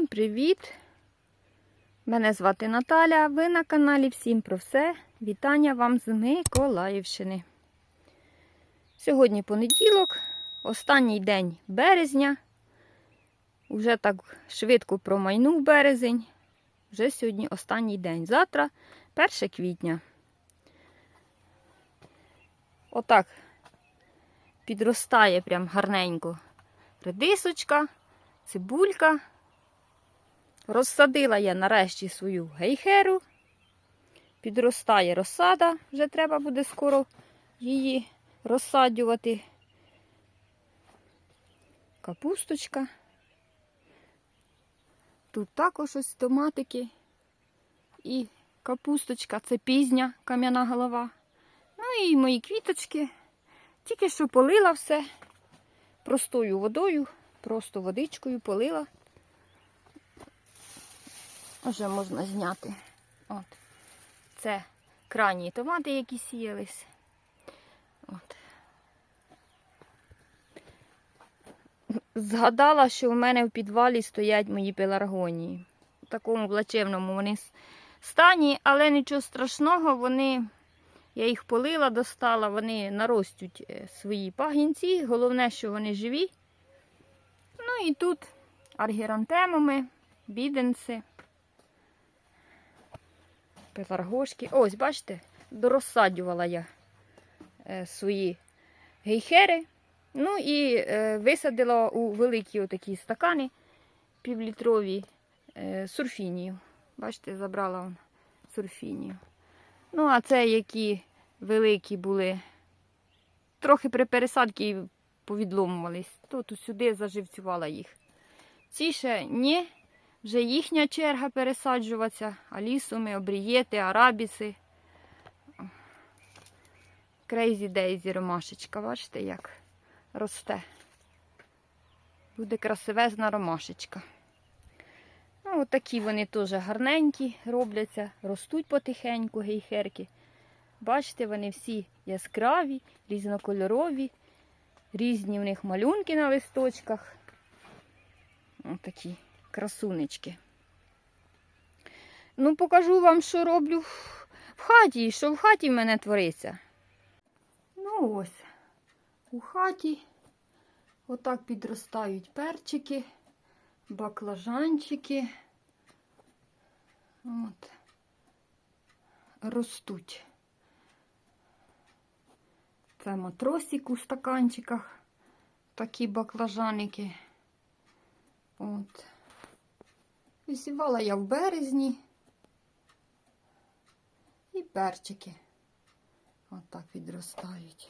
Всім привіт! Мене звати Наталя. Ви на каналі Всім про все. Вітання вам з Миколаївщини. Сьогодні понеділок, останній день березня. Уже так швидко промайнув березень. Вже сьогодні останній день. Завтра 1 квітня. Отак підростає прям гарненько редисочка, цибулька. Розсадила я нарешті свою гейхеру. Підростає розсада, вже треба буде скоро її розсаджувати. Капусточка. Тут також ось томатики і капусточка це пізня кам'яна голова. Ну і мої квіточки. Тільки що полила все простою водою, просто водичкою полила. Вже можна зняти. От. Це крайні томати, які сіялись. От. Згадала, що в мене в підвалі стоять мої пеларгонії. В такому плачевному вони стані, але нічого страшного, вони, я їх полила, достала, вони наростуть е, свої пагінці. Головне, що вони живі. Ну і тут аргірантемами, біденці, пеларгошки. Ось, бачите, дорозсаджувала я е, свої гейхери. Ну і е, висадила у великі отакі стакани півлітрові е, сурфінію. Бачите, забрала он сурфінію. Ну, а це які великі були, трохи при пересадці повідломувались, тут сюди заживцювала їх. Ці ще ні, вже їхня черга пересаджуватися, алісуми, обрієти, арабіси. Крейзі Дейзі ромашечка, бачите, як росте. Буде красивезна ромашечка. Ну, такі вони теж гарненькі робляться, ростуть потихеньку гейхерки. Бачите, вони всі яскраві, різнокольорові, різні в них малюнки на листочках. Ось такі красунечки. Ну, покажу вам, що роблю в хаті, що в хаті в мене твориться. Ну ось, у хаті отак підростають перчики, баклажанчики. От. Ростуть. Це матросик у стаканчиках, такі баклажаники. От. Висівала я в березні. І перчики. Отак відростають.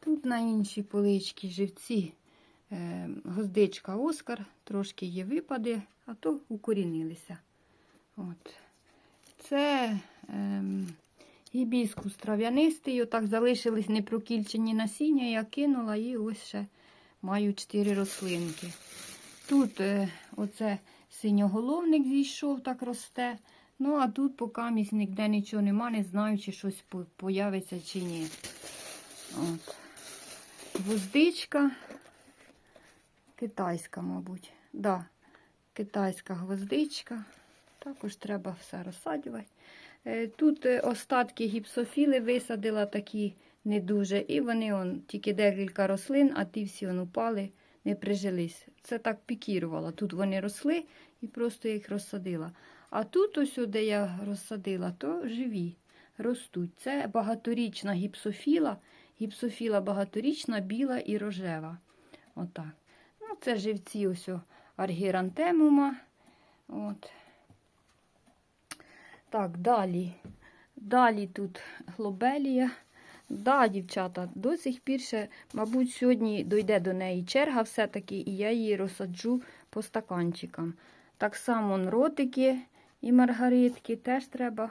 Тут на іншій поличці живці е, Оскар, трошки є випади, а то укорінилися. От. Це е, гібіскус трав'янистий, отак залишились непрокільчені насіння, я кинула і ось ще маю 4 рослинки. Тут е, оце синьоголовник зійшов, так росте. Ну, а тут поки місць ніде нічого нема, не знаю, чи щось появиться чи ні. От. Гвоздичка. Китайська, мабуть. Да, китайська гвоздичка. Також треба все розсаджувати. Е, Тут е, остатки гіпсофіли висадила такі не дуже. І вони он, тільки декілька рослин, а ті всі он, упали, не прижились. Це так пікірувала. Тут вони росли і просто їх розсадила. А тут, ось, де я розсадила, то живі, ростуть. Це багаторічна гіпсофіла. Гіпсофіла багаторічна, біла і рожева. Отак. Ну, це живці ось аргірантемума. От. Так, далі. Далі тут глобелія. Да, дівчата, до сих пір ще, мабуть, сьогодні дойде до неї черга все-таки, і я її розсаджу по стаканчикам. Так само ротики і маргаритки теж треба.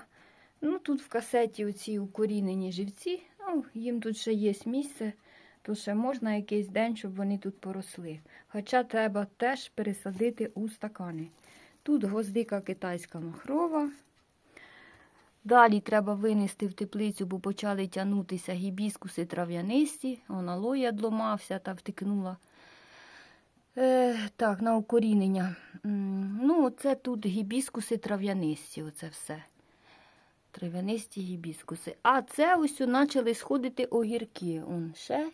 Ну, Тут в касеті оці укорінені живці, ну, їм тут ще є місце, то ще можна якийсь день, щоб вони тут поросли. Хоча треба теж пересадити у стакани. Тут гвоздика китайська махрова. Далі треба винести в теплицю, бо почали тягнутися гібіскуси трав'янисті. Лоя дломався та втикнула. Е, так, на укорінення. Ну, це тут гібіскуси трав'янисті, оце все. Трав'янисті гібіскуси. А це ось почали сходити огірки. Он ще.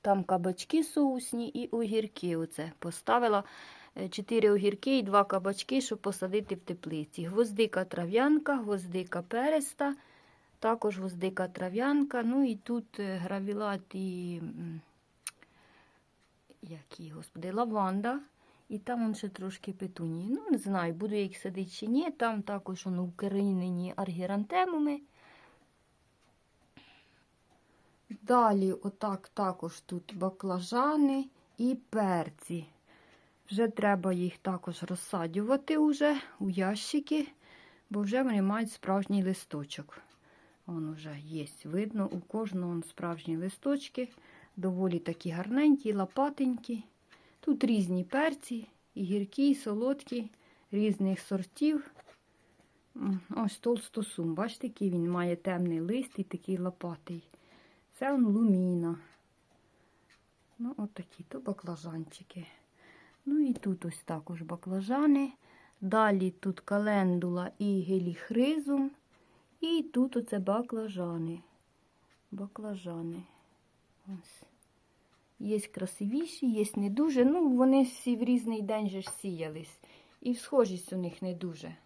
Там кабачки соусні і огірки. Оце. Поставила е, чотири огірки і два кабачки, щоб посадити в теплиці. Гвоздика трав'янка, гвоздика переста, також гвоздика трав'янка. Ну і тут е, гравілат і які, господи, лаванда. І там он ще трошки петунії. Ну, не знаю, буду їх садити чи ні. Там також воно укорінені аргірантемуми. Далі, отак, також тут баклажани і перці. Вже треба їх також розсадювати уже у ящики, бо вже вони мають справжній листочок. Вон вже є. Видно, у кожного справжні листочки. Доволі такі гарненькі, лопатенькі. Тут різні перці, і гіркі, і солодкі, різних сортів. Ось толстосум. Бачите, який він має темний лист і такий лопатий. Це он луміна. Ну, от такі то баклажанчики. Ну і тут ось також баклажани. Далі тут календула і геліхризум. І тут оце баклажани. Баклажани. Ось. Є красивіші, є не дуже. Ну, вони всі в різний день же ж сіялись. І схожість у них не дуже.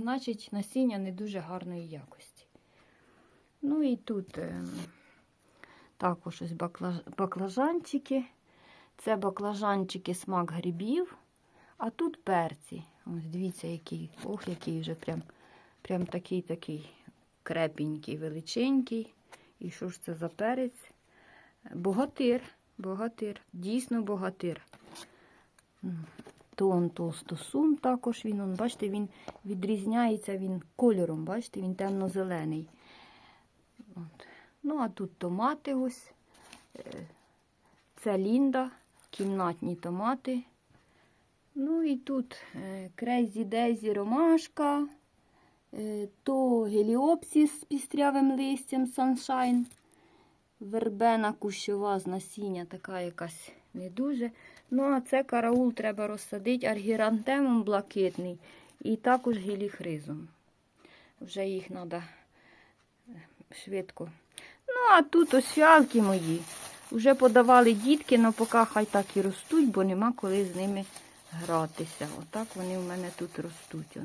Значить, насіння не дуже гарної якості. Ну і тут ем, також ось бакла- баклажанчики. Це баклажанчики смак грибів, а тут перці. Ось дивіться, який. Ох, який вже прям, прям такий такий крепенький, величенький. І що ж це за перець? Богатир, богатир, дійсно богатир. М, Тон толстосум також він, он, бачите, він відрізняється він кольором, бачите, він темно-зелений. Ну, а тут томати ось. Е, Це лінда, кімнатні томати. Ну і тут Крейзі Дейзі ромашка, е, то геліопсіс з пістрявим листям Sunshine. Вербена кущова з насіння, така якась не дуже. Ну, а це караул треба розсадити аргірантемом блакитний і також геліхризом. Вже їх треба швидко. Ну, а тут ось фіалки мої. Вже подавали дітки, але поки хай так і ростуть, бо нема коли з ними гратися. Отак вони в мене тут ростуть.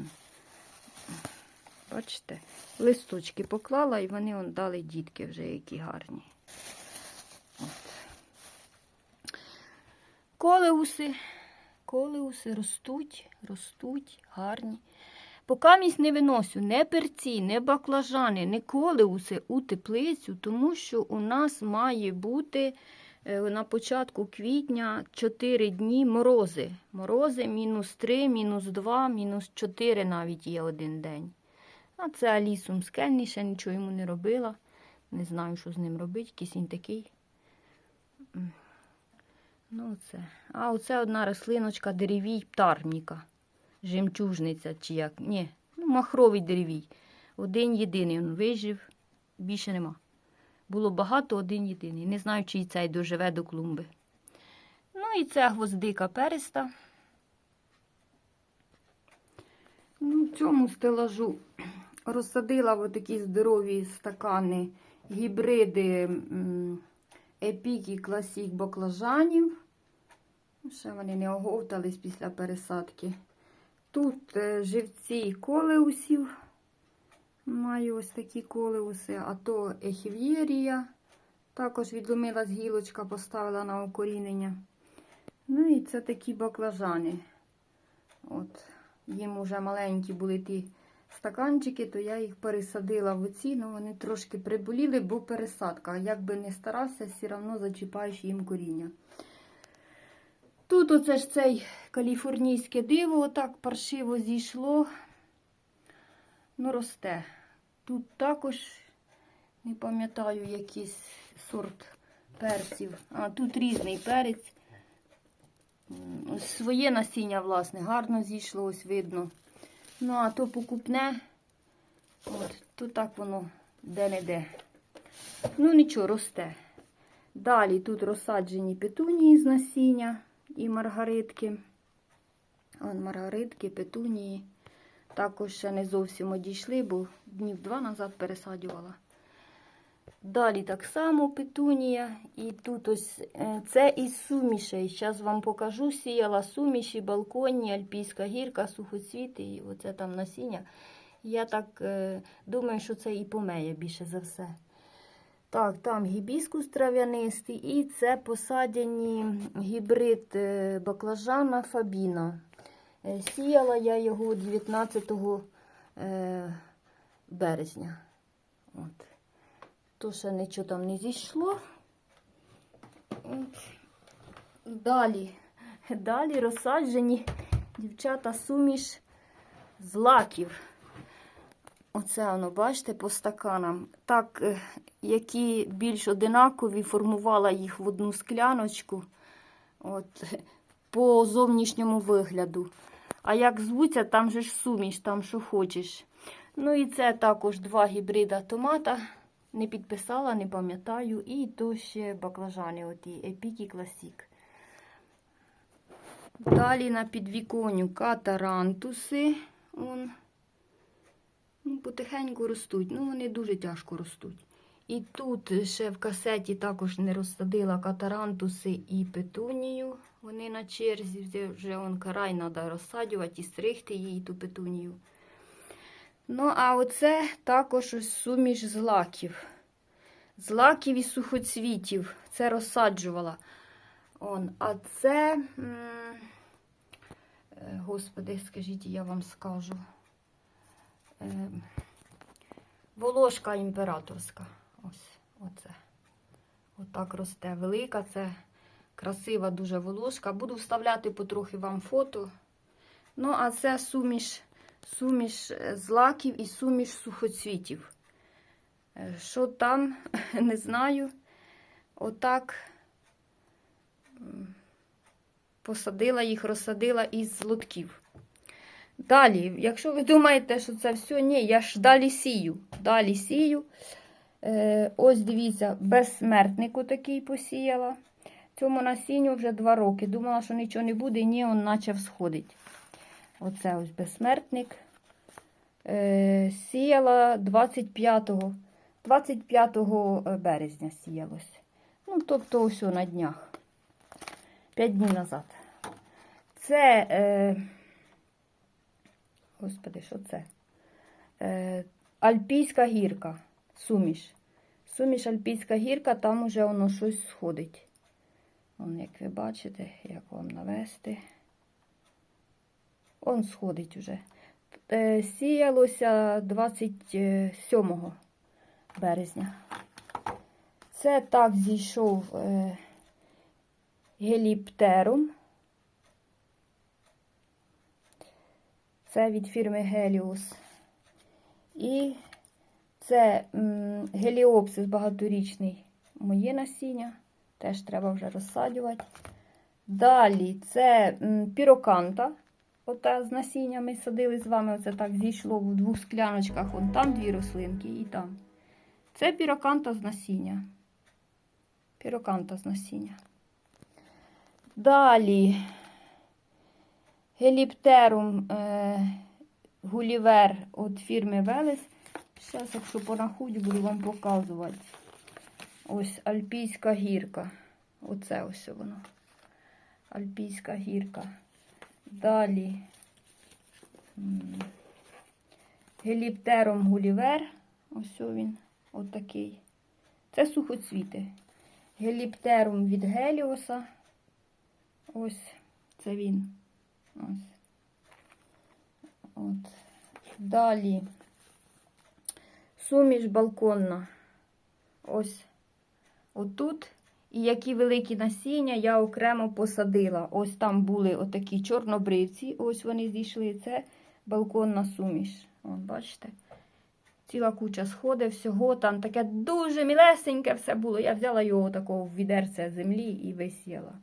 Бачите, листочки поклала і вони он дали дітки вже які гарні. От. Колеуси, колеуси ростуть, ростуть, гарні. Поки місь не виносю не перці, не баклажани, не колеуси у теплицю, тому що у нас має бути е, на початку квітня 4 дні морози. Морози мінус 3, мінус 2, мінус 4 навіть є один день. А це Алісум скельний, нічого йому не робила. Не знаю, що з ним робити, він такий. Ну, оце. А оце одна рослиночка деревій птарніка. Жемчужниця чи як. Ні, ну, махровий деревій. Один єдиний він вижив, більше нема. Було багато, один єдиний. Не знаю, чи й цей доживе до клумби. Ну і це гвоздика переста. Ну, в цьому стелажу розсадила в такі здорові стакани гібриди епік і класік баклажанів. Ще вони не оговтались після пересадки. Тут е, живці колеусів. Маю ось такі колеуси, а то ехів'єрія. Також відломилась гілочка, поставила на укорінення. Ну і це такі баклажани. От, їм уже маленькі були ті стаканчики, то я їх пересадила в оці, ну вони трошки приболіли, бо пересадка. Як би не старався, все одно зачіпаєш їм коріння. Тут оце ж цей каліфорнійське диво, отак паршиво зійшло. Ну, росте. Тут також, не пам'ятаю, якийсь сорт перців. А тут різний перець. Своє насіння, власне, гарно зійшло, ось видно. Ну, а то покупне, от, то так воно де-не-де. Ну, нічого, росте. Далі тут розсаджені петунії з насіння. І маргаритки. Вон маргаритки, петунії. Також ще не зовсім одійшли, бо днів два назад пересаджувала. Далі так само петунія. І тут ось е, це із сумішей. Зараз вам покажу. Сіяла суміші, балконні, альпійська гірка, сухоцвіти, і оце там насіння. Я так е, думаю, що це і помеє більше за все. Так, там гібіскус трав'янистий, і це посадяні гібрид е, баклажана Фабіна. Е, Сіяла я його 19 е, березня. От. То ще нічого там не зійшло. От. Далі, далі розсаджені дівчата суміш з лаків. Оце воно, бачите, по стаканам. Так, які більш одинакові, формувала їх в одну скляночку. От, по зовнішньому вигляду. А як звуться, там же ж суміш, там що хочеш. Ну і це також два гібрида томата. Не підписала, не пам'ятаю. І то ще баклажани, оті Епікі Класік. Далі на підвіконню катарантуси. Вон. Ну, потихеньку ростуть. Ну, вони дуже тяжко ростуть. І тут ще в касеті також не розсадила катарантуси і петунію. Вони на черзі, вже, он карай треба розсаджувати і стригти її ту петунію. Ну, а оце також ось суміш з лаків. З лаків і сухоцвітів. Це розсаджувала. Он, а це, е, господи, скажіть, я вам скажу. Е, волошка імператорська. Ось оце. Отак росте. Велика, це красива дуже волошка. Буду вставляти потрохи вам фото. Ну, а це суміш, суміш е, з лаків і суміш сухоцвітів. Е, Що там, не знаю. Отак посадила їх, розсадила із лотків. Далі, якщо ви думаєте, що це все, ні, я ж далі сію. Далі сію. Е, ось дивіться, безсмертнику такий посіяла. Цьому насінню вже два роки. Думала, що нічого не буде, ні, він почав сходити. Оце ось безсмертник. Е, сіяла 25 25 березня сіялось. Ну, тобто, ось на днях. 5 днів назад. Це. Е, Господи, що це? Е, Альпійська гірка. Суміш. Суміш Альпійська гірка, там уже воно щось сходить. Вон, як ви бачите, як вам навести. Он сходить уже. Е, сіялося 27 березня. Це так зійшов е, геліптерум. Це від фірми Helios. І це геліопсис багаторічний. Моє насіння. Теж треба вже розсаджувати. Далі це піроканта. Ота з насіннями садили з вами. Оце так зійшло в двох скляночках. Вон там дві рослинки і там. Це піроканта з насіння. Піроканта з насіння. Далі геліптерум е, гулівер від фірми Велес. Зараз, якщо понаходю, буду вам показувати. Ось Альпійська гірка. Оце ось воно. Альпійська гірка. Далі м, геліптерум гулівер. Ось він, отакий. Це сухоцвіти. Геліптерум від Геліоса. Ось це він. Ось. От. Далі суміш балконна. Ось отут. І які великі насіння я окремо посадила. Ось там були отакі чорнобривці, ось вони зійшли. Це балконна суміш. От, бачите? Ціла куча сходів, всього там таке дуже мілесеньке все було. Я взяла його такого в відерце землі і висіяла.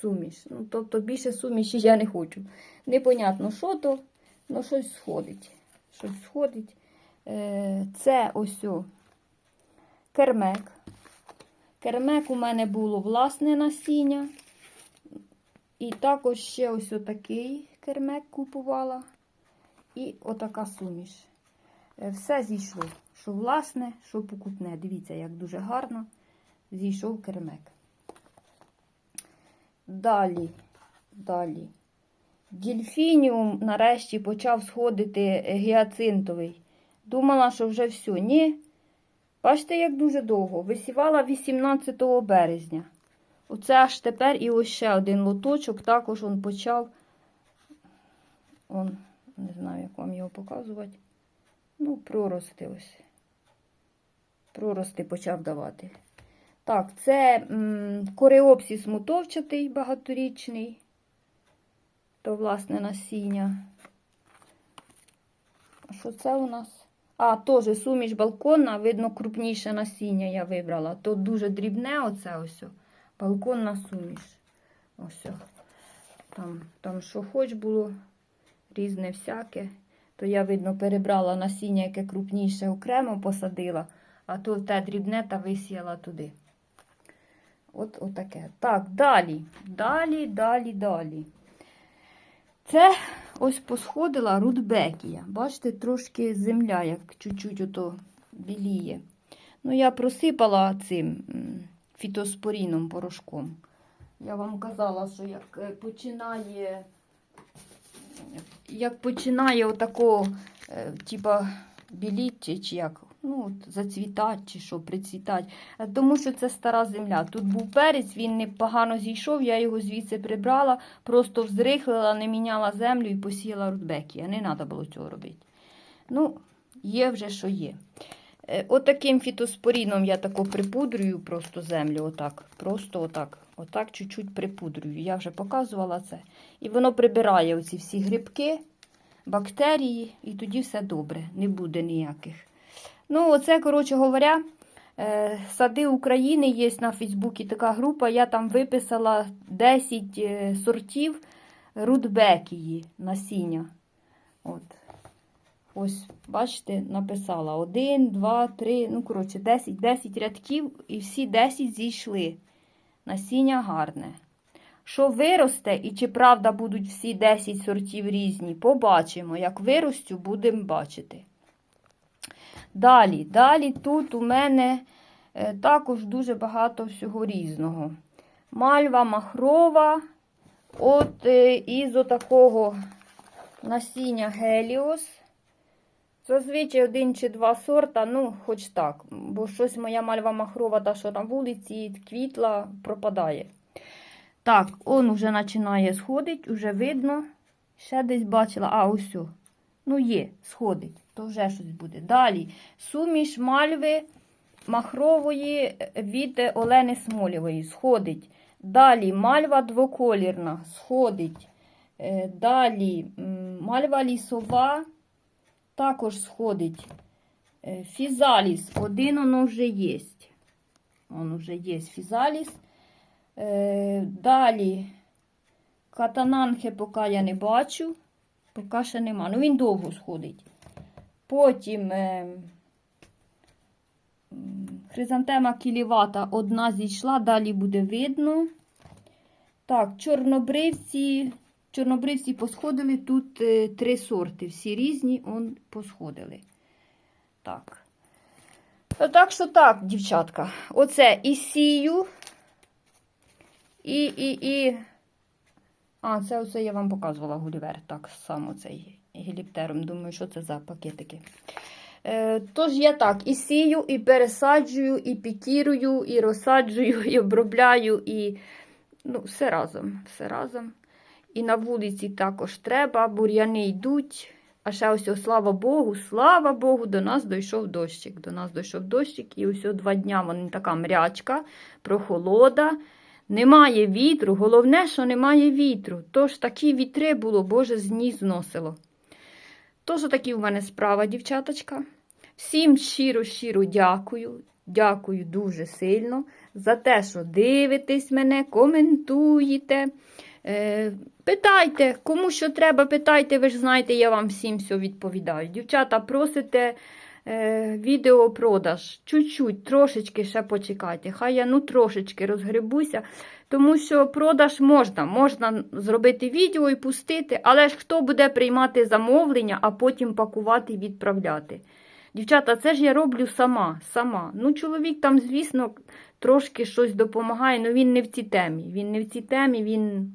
Суміш. Ну, тобто більше суміші я не хочу. Непонятно, що то, але щось сходить. Щось сходить. Е, Це ось кермек. Кермек у мене було власне насіння. І також ще ось отакий кермек купувала. І отака суміш. Е, Все зійшло. Що власне, що покупне. Дивіться, як дуже гарно зійшов кермек. Далі, далі. Дільфініум нарешті почав сходити гіацинтовий. Думала, що вже все. Ні. Бачите, як дуже довго. Висівала 18 березня. Оце аж тепер і ось ще один лоточок. Також він почав. Он, не знаю, як вам його показувати. Ну, прорости ось. Прорости почав давати. Так, це кореопсіс мутовчатий багаторічний. То, власне, насіння. А що це у нас? А, теж суміш балконна, видно, крупніше насіння я вибрала. То дуже дрібне оце ось. Балконна суміш. Ось. Там, там що хоч було, різне всяке. То я, видно, перебрала насіння, яке крупніше, окремо посадила, а то те дрібне та висіяла туди. От отаке. Так, далі. Далі, далі, далі. Це ось посходила рудбекія. Бачите, трошки земля, як чуть-чуть ото біліє. Ну, я просипала цим фітоспоріном порошком. Я вам казала, що як е, починає, як починає отако, е, типа, біліти, чи як, ну, зацвітати, чи що, прицвітати. Е, Тому що це стара земля. Тут був перець, він непогано зійшов, я його звідси прибрала, просто взрихлила, не міняла землю і посіяла рудбекія. Не треба було цього робити. Ну, є вже що є. Е, Отаким фітоспоріном я тако припудрюю просто землю, отак. Просто отак. Отак чуть-чуть припудрюю. Я вже показувала це. І воно прибирає оці всі грибки, бактерії, і тоді все добре, не буде ніяких. Ну, оце, коротше говоря, е, сади України є на Фейсбуці така група. Я там виписала 10 е, сортів рудбекії насіння. От. Ось, бачите, написала 1, 2, 3, ну, коротше, 10, 10 рядків, і всі 10 зійшли. Насіння гарне. Що виросте, і чи правда будуть всі 10 сортів різні, побачимо. Як виростю, будемо бачити. Далі, далі тут у мене е, також дуже багато всього різного. Мальва махрова. От е, із отакого насіння Геліос. Зазвичай один чи два сорта, ну, хоч так. Бо щось моя мальва махрова, та що на вулиці квітла, пропадає. Так, он уже починає сходить, уже видно. Ще десь бачила, а ось. Ну, є, сходить, то вже щось буде. Далі суміш мальви махрової від Олени Смолєвої сходить. Далі мальва двоколірна сходить. Е, Далі мальва лісова також сходить. Е, Фізаліс, один воно вже є. Он вже є фізаліс. Е, Далі катананхи поки я не бачу. Поки ще нема. Ну, він довго сходить. Потім е, хризантема кілівата одна зійшла, далі буде видно. Так, чорнобривці. Чорнобривці посходили. Тут е, три сорти. Всі різні, он посходили. Так. Ну, Так що так, дівчатка. Оце і сію. І, і, і. А, це оце я вам показувала Гулівер. Так само цей геліптером. Думаю, що це за пакетики. Е, тож я так і сію, і пересаджую, і пікірую, і розсаджую, і обробляю, і ну, все разом. Все разом. І на вулиці також треба, бур'яни йдуть. А ще ось, слава Богу, слава Богу, до нас дійшов дощик. До нас дійшов дощик, і ось два дня вона така мрячка, прохолода. Немає вітру. Головне, що немає вітру. Тож такі вітри було, Боже, з ніг зносило. Тож такі в мене справа, дівчаточка. Всім щиро-щиро дякую. Дякую дуже сильно за те, що дивитесь мене, коментуєте. Е, питайте, кому що треба, питайте, ви ж знаєте, я вам всім все відповідаю. Дівчата, просите е, відеопродаж. Чуть-чуть, трошечки ще почекайте. Хай я ну трошечки розгребуся. Тому що продаж можна, можна зробити відео і пустити, але ж хто буде приймати замовлення, а потім пакувати і відправляти. Дівчата, це ж я роблю сама. сама. Ну, чоловік там, звісно, трошки щось допомагає, але він не в цій темі. Він не в цій темі, він.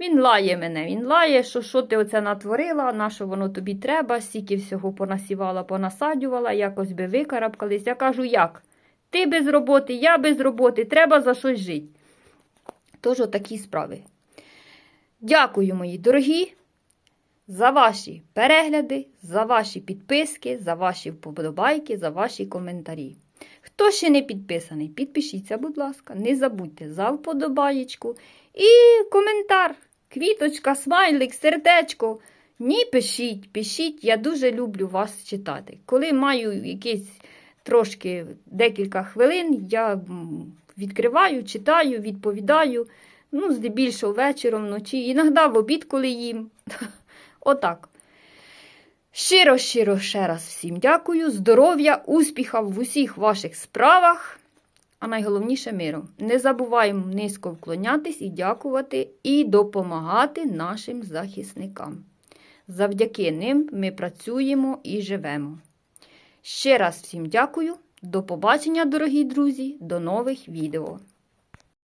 Він лає мене, він лає, що що ти оце натворила, на що воно тобі треба, стільки всього понасівала, понасадювала, якось би викарабкались. Я кажу, як? Ти без роботи, я без роботи, треба за щось жити. Тож такі справи. Дякую, мої дорогі, за ваші перегляди, за ваші підписки, за ваші вподобайки, за ваші коментарі. Хто ще не підписаний, підпишіться, будь ласка, не забудьте за вподобаєчку і коментар, квіточка, смайлик, сердечко. Ні, пишіть, пишіть, я дуже люблю вас читати. Коли маю якісь трошки декілька хвилин, я відкриваю, читаю, відповідаю. Ну, здебільшого вечором, вночі, іноді в обід, коли їм. Отак. Щиро, щиро ще раз всім дякую. Здоров'я, успіхів в усіх ваших справах. А найголовніше миру. Не забуваємо низько вклонятись і дякувати, і допомагати нашим захисникам. Завдяки ним ми працюємо і живемо. Ще раз всім дякую. До побачення, дорогі друзі, до нових відео.